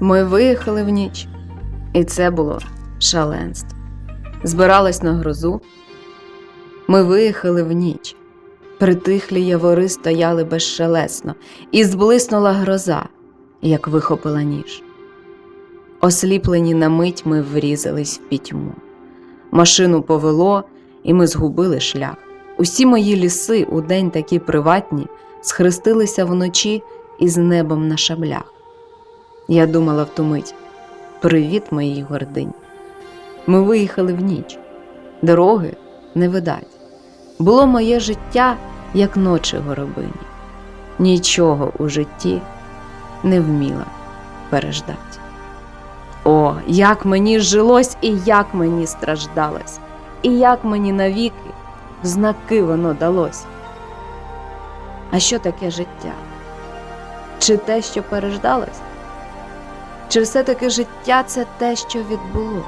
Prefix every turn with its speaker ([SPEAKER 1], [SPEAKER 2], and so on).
[SPEAKER 1] Ми виїхали в ніч, і це було шаленство. Збиралась на грозу. Ми виїхали в ніч. Притихлі явори стояли безшелесно, і зблиснула гроза, як вихопила ніж. Осліплені на мить ми врізались в пітьму. Машину повело, і ми згубили шлях. Усі мої ліси, у день такі приватні, схрестилися вночі із небом на шаблях. Я думала в ту мить привіт моїй гордині. Ми виїхали в ніч, дороги не видать. Було моє життя, як ночі горобині. Нічого у житті не вміла переждать. О, як мені жилось і як мені страждалось, і як мені навіки в знаки воно далось. А що таке життя? Чи те, що переждалось? Чи все-таки життя це те, що відбулось?